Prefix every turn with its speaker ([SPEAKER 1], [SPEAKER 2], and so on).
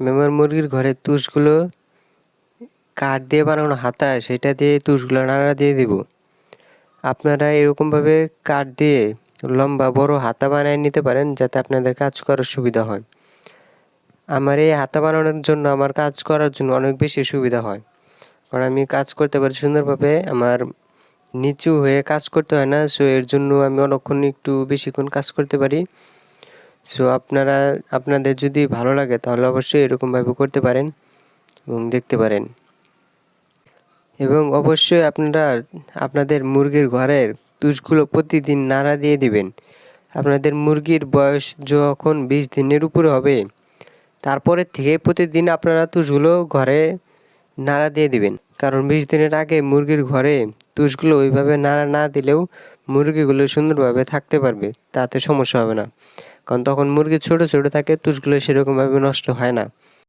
[SPEAKER 1] আমি আমার মুরগির ঘরের তুষগুলো কাঠ দিয়ে বানানো হাতা, সেটা দিয়ে তুষগুলো নাড়া দিয়ে দিব। আপনারা এরকমভাবে কাঠ দিয়ে লম্বা বড় হাতা বানিয়ে নিতে পারেন, যাতে আপনাদের কাজ করার সুবিধা হয়। আমার এই হাতা বানানোর জন্য আমার কাজ করার জন্য অনেক বেশি সুবিধা হয়। কারণ আমি কাজ করতে পারি সুন্দরভাবে, আমার নিচু হয়ে কাজ করতে হয় না, সো এর জন্য আমি অনেকক্ষণ একটু বেশিক্ষণ কাজ করতে পারি। সো আপনারা, আপনাদের যদি ভালো লাগে, তাহলে অবশ্যই এরকমভাবে করতে পারেন এবং দেখতে পারেন। এবং অবশ্যই আপনারা আপনাদের মুরগির ঘরের তুষগুলো প্রতিদিন নাড়া দিয়ে দিবেন। আপনাদের মুরগির বয়স যখন বিশ দিনের উপরে হবে, তারপরের থেকে প্রতিদিন আপনারা তুষগুলো ঘরে নাড়া দিয়ে দিবেন। কারণ বিশ দিনের আগে মুরগির ঘরে তুষগুলো ওইভাবে নাড়া না দিলেও মুরগিগুলো সুন্দরভাবে থাকতে পারবে, তাতে সমস্যা হবে না। কারণ তখন মুরগি ছোট ছোট থাকে, তুষগুলো সেরকমভাবে নষ্ট হয় না।